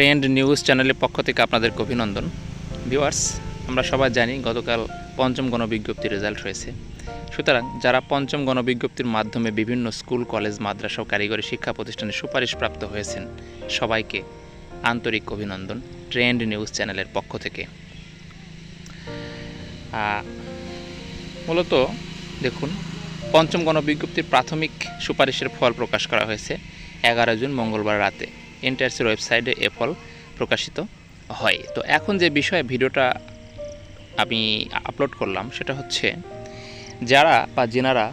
Trend news চ্যানেলের পক্ষ থেকে আপনাদেরকে অভিনন্দন। ভিউয়ার্স, আমরা সবাই জানি গতকাল পঞ্চম গণবিজ্ঞপ্তির রেজাল্ট হয়েছে সুতরাং যারা পঞ্চম গণবিজ্ঞপ্তির মাধ্যমে বিভিন্ন স্কুল, কলেজ, মাদ্রাসা ও কারিগরি শিক্ষা প্রতিষ্ঠানে সুপারিশপ্রাপ্ত হয়েছেন, সবাইকে আন্তরিক অভিনন্দন ট্রেন্ড নিউজ চ্যানেলের পক্ষ থেকে। মূলত দেখুন, পঞ্চম গণবিজ্ঞপ্তির প্রাথমিক সুপারিশের ফল প্রকাশ করা হয়েছে এগারো জুন মঙ্গলবার রাতে। এনটিআরসির ওয়েবসাইটে এ ফল প্রকাশিত হয়। তো এখন যে বিষয়ে ভিডিওটা আমি আপলোড করলাম, সেটা হচ্ছে যারা বা যেনারা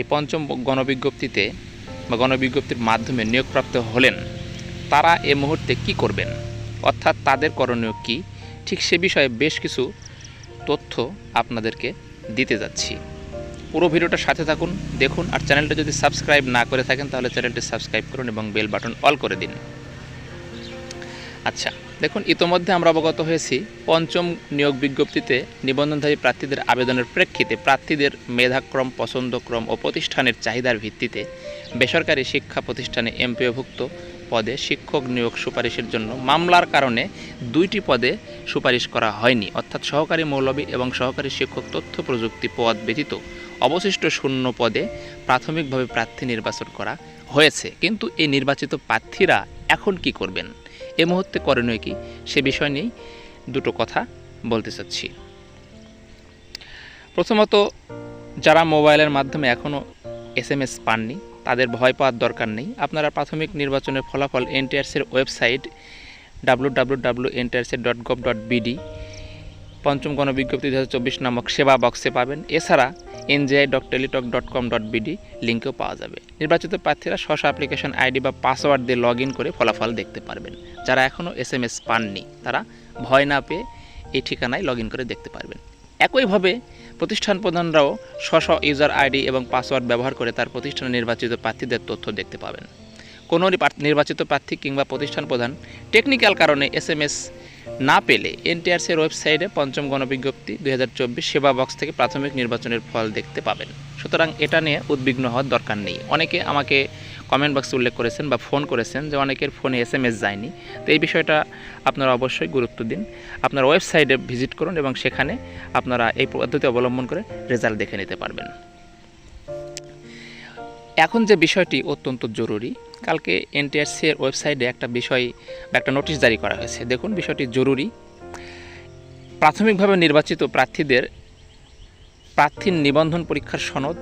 এই পঞ্চম গণবিজ্ঞপ্তিতে বা গণবিজ্ঞপ্তির মাধ্যমে নিয়োগপ্রাপ্ত হলেন, তারা এ মুহূর্তে কি করবেন? অর্থাৎ তাদের করণীয় কি? ঠিক সে বিষয়ে বেশ কিছু তথ্য আপনাদেরকে দিতে যাচ্ছি। পুরো ভিডিওটা সাথে থাকুন, দেখুন, আর চ্যানেলটা যদি সাবস্ক্রাইব না করে থাকেন, তাহলে চ্যানেলটি সাবস্ক্রাইব করুন এবং বেল বাটন অল করে দিন। আচ্ছা দেখুন, ইতোমধ্যে আমরা অবগত হয়েছি পঞ্চম নিয়োগ বিজ্ঞপ্তিতে নিবন্ধনধারী প্রার্থীদের আবেদনের প্রেক্ষিতে প্রার্থীদের মেধাক্রম, পছন্দক্রম ও প্রতিষ্ঠানের চাহিদার ভিত্তিতে বেসরকারি শিক্ষা প্রতিষ্ঠানে এমপিওভুক্ত পদে শিক্ষক নিয়োগ সুপারিশের জন্য মামলার কারণে দুইটি পদে সুপারিশ করা হয়নি। অর্থাৎ সহকারী মৌলবী এবং সহকারী শিক্ষক তথ্য প্রযুক্তি পদ ব্যতীত অবশিষ্ট শূন্য পদে প্রাথমিকভাবে প্রার্থী নির্বাচন করা হয়েছে। কিন্তু এই নির্বাচিত প্রার্থীরা এখন কি করবেন? এ মুহূর্তে করণীয় কি? সে বিষয় নিয়েই দুটো কথা বলতে চাচ্ছি। প্রথমত, যারা মোবাইলের মাধ্যমে এখনও এস এম এস পাননি, তাদের ভয় পাওয়ার দরকার নেই। আপনারা প্রাথমিক নির্বাচনের ফলাফল এনটিআরসির website W W W NTRC dot gov dot BD পঞ্চম গণবিজ্ঞপ্তি দু হাজার চব্বিশ নামক সেবা বক্সে পাবেন। এছাড়া N G I dot Teletalk dot com dot BD লিঙ্কেও পাওয়া যাবে। নির্বাচিত প্রার্থীরা স্বশ অ্যাপ্লিকেশন আইডি বা পাসওয়ার্ড দিয়ে লগ ইন করে ফলাফল দেখতে পারবেন। যারা এখনও এস এম এস পাননি, তারা ভয় না পেয়ে এই ঠিকানায় লগ করে দেখতে পারবেন। একইভাবে প্রতিষ্ঠান প্রধানরাও স্ব ইউজার আইডি এবং পাসওয়ার্ড ব্যবহার করে তার প্রতিষ্ঠানে নির্বাচিত প্রার্থীদের তথ্য দেখতে পাবেন। কোনো নির্বাচিত প্রার্থী কিংবা প্রতিষ্ঠান প্রধান টেকনিক্যাল কারণে এস না পেলে এনটিআরসির ওয়েবসাইটে পঞ্চম গণবিজ্ঞপ্তি দুই হাজার চব্বিশ সেবা বক্স থেকে প্রাথমিক নির্বাচনের ফল দেখতে পাবেন। সুতরাং এটা নিয়ে উদ্বিগ্ন হওয়ার দরকার নেই। অনেকে আমাকে কমেন্ট বক্সে উল্লেখ করেছেন বা ফোন করেছেন যে অনেকের ফোনে এস এম এস যায়নি। তো এই বিষয়টা আপনারা অবশ্যই গুরুত্ব দিন। আপনার ওয়েবসাইটে ভিজিট করুন এবং সেখানে আপনারা এই পদ্ধতি অবলম্বন করে রেজাল্ট দেখে নিতে পারবেন। এখন যে বিষয়টি অত্যন্ত জরুরি, কালকে এনটিআরসি এর ওয়েবসাইটে একটা বিষয় বা একটা নোটিশ জারি করা হয়েছে। দেখুন, বিষয়টি জরুরি। প্রাথমিকভাবে নির্বাচিত প্রার্থীদের প্রার্থীর নিবন্ধন পরীক্ষার সনদ,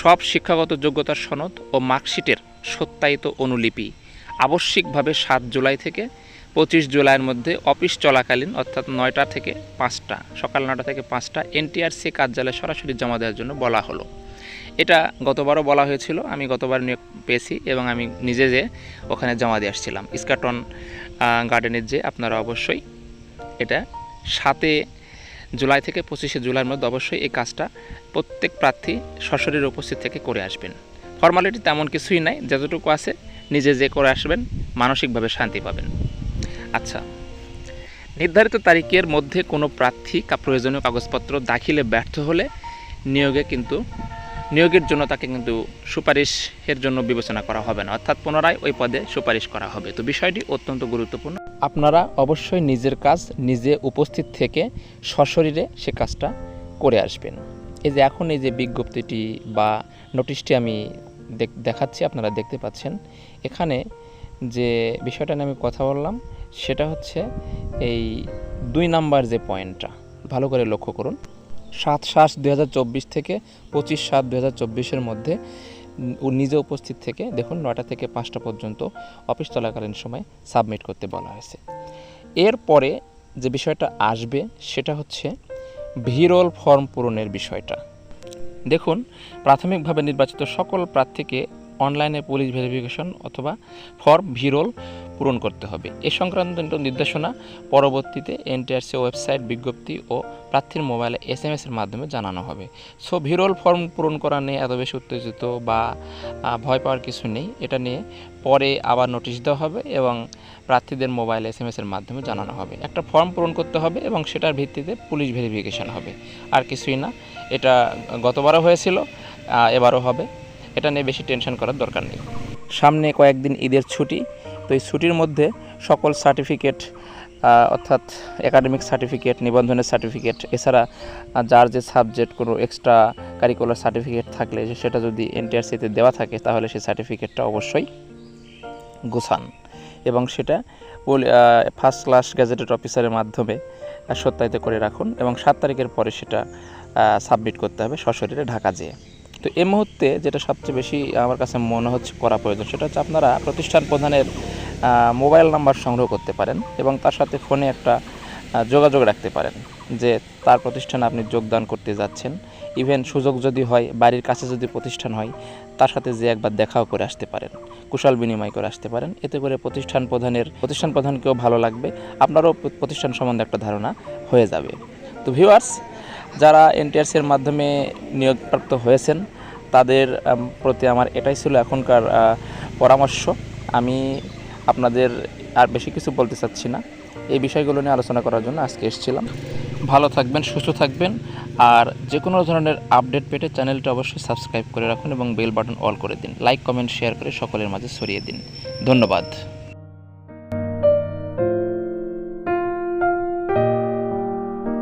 সব শিক্ষাগত যোগ্যতার সনদ ও মার্কশিটের সত্যায়িত অনুলিপি আবশ্যিকভাবে সাত জুলাই থেকে পঁচিশ জুলাইয়ের মধ্যে অফিস চলাকালীন অর্থাৎ নয়টা থেকে পাঁচটা, সকাল নয়টা থেকে পাঁচটা এনটিআরসি কার্যালয়ে সরাসরি জমা দেওয়ার জন্য বলা হলো। এটা গতবারও বলা হয়েছিল আমি গতবার নিয়োগ পেয়েছি এবং আমি নিজে যে ওখানে জমা দিয়ে আসছিলাম। ইস্কাটন আহ, গার্ডেনের যে আপনারা অবশ্যই এটা সাতে জুলাই থেকে পঁচিশে জুলাইয়ের মধ্যে অবশ্যই এই কাজটা প্রত্যেক প্রার্থী সশরীর উপস্থিত থেকে করে আসবেন। ফর্মালিটি তেমন কিছুই নাই যতটুকু আছে নিজে যে করে আসবেন মানসিকভাবে শান্তি পাবেন। আচ্ছা নির্ধারিত তারিখের মধ্যে কোনো প্রার্থী প্রয়োজনীয় কাগজপত্র দাখিলে ব্যর্থ হলে নিয়োগে কিন্তু নিয়োগের জন্য তাকে কিন্তু সুপারিশের জন্য বিবেচনা করা হবে না। অর্থাৎ পুনরায় ওই পদে সুপারিশ করা হবে। তো বিষয়টি অত্যন্ত গুরুত্বপূর্ণ। আপনারা অবশ্যই নিজের কাজ নিজে উপস্থিত থেকে সশরীরে সে কাজটা করে আসবেন। এই যে এখন এই যে বিজ্ঞপ্তিটি বা নোটিশটি আমি দেখ- দেখাচ্ছি, আপনারা দেখতে পাচ্ছেন। এখানে যে বিষয়টা নিয়ে আমি কথা বললাম, সেটা হচ্ছে এই দুই নাম্বার যে পয়েন্টটা। ভালো করে লক্ষ্য করুন। সাত সাত দু থেকে পঁচিশ সাত দু হাজার মধ্যে নিজে উপস্থিত থেকে দেখুন নয়টা থেকে পাঁচটা পর্যন্ত অফিস চলাকালীন সময় সাবমিট করতে বলা হয়েছে। এরপরে যে বিষয়টা আসবে সেটা হচ্ছে ভিরোল ফর্ম পূরণের বিষয়টা। দেখুন, প্রাথমিকভাবে নির্বাচিত সকল প্রার্থীকে অনলাইনে পুলিশ ভেরিফিকেশন অথবা ফর্ম ভিরোল পূরণ করতে হবে। এ সংক্রান্ত নির্দেশনা পরবর্তীতে এনটিআরসি ওয়েবসাইট বিজ্ঞপ্তি ও প্রার্থীর মোবাইলে এস এম এর মাধ্যমে জানানো হবে। সো, ভিরোল ফর্ম পূরণ করা নিয়ে এত বেশি উত্তেজিত বা ভয় পাওয়ার কিছু নেই। এটা নিয়ে পরে আবার নোটিশ দেওয়া হবে এবং প্রার্থীদের মোবাইল এস এম এর মাধ্যমে জানানো হবে। একটা ফর্ম পূরণ করতে হবে এবং সেটার ভিত্তিতে পুলিশ ভেরিফিকেশন হবে। আর কিছুই না। এটা গতবারও হয়েছিল এবারও হবে। এটা নিয়ে বেশি টেনশন করার দরকার নেই। সামনে কয়েকদিন ঈদের ছুটি, তো এই ছুটির মধ্যে সকল সার্টিফিকেট অর্থাৎ একাডেমিক সার্টিফিকেট নিবন্ধনের সার্টিফিকেট এছাড়া যার যে সাবজেক্ট কোনো এক্সট্রা কারিকুলার সার্টিফিকেট থাকলে সেটা যদি এনটিআরসিতে দেওয়া থাকে, তাহলে সেই সার্টিফিকেটটা অবশ্যই গোছান। এবং সেটা ফার্স্ট ক্লাস গ্যাজেটেড অফিসারের মাধ্যমে সত্যায়িত করে রাখুন এবং সাত তারিখের পরে সেটা সাবমিট করতে হবে সশরীরে ঢাকা যেয়ে। তো এই মুহূর্তে যেটা সবচেয়ে বেশি আমার কাছে মনে হচ্ছে করা প্রয়োজন, সেটা হচ্ছে আপনারা প্রতিষ্ঠান প্রধানের মোবাইল নাম্বার সংগ্রহ করতে পারেন এবং তার সাথে ফোনে একটা যোগাযোগ রাখতে পারেন যে তার প্রতিষ্ঠানে আপনি যোগদান করতে যাচ্ছেন। ইভেন সুযোগ যদি হয়, বাড়ির কাছে যদি প্রতিষ্ঠান হয়, তার সাথে যে একবার দেখাও করে আসতে পারেন, কুশল বিনিময় করে আসতে পারেন। এতে করে প্রতিষ্ঠান প্রধানের, প্রতিষ্ঠান প্রধানকেও ভালো লাগবে। আপনারও প্রতিষ্ঠান সম্বন্ধে একটা ধারণা হয়ে যাবে। তো ভিউয়ার্স যারা এনটিআরসির মাধ্যমে নিয়োগপ্রাপ্ত হয়েছেন, তাদের প্রতি আমার এটাই ছিল এখনকার পরামর্শ। আমি আপনাদের আর বেশি কিছু বলতে চাচ্ছি না। এই বিষয়গুলো নিয়ে আলোচনা করার জন্য আজকে এসেছিলাম। ভালো থাকবেন, সুস্থ থাকবেন। আর যে কোনো ধরনের আপডেট পেতে চ্যানেলটা অবশ্যই সাবস্ক্রাইব করে রাখুন এবং বেল বাটন অল করে দিন। লাইক, কমেন্ট, শেয়ার করে সকলের মাঝে ছড়িয়ে দিন। ধন্যবাদ।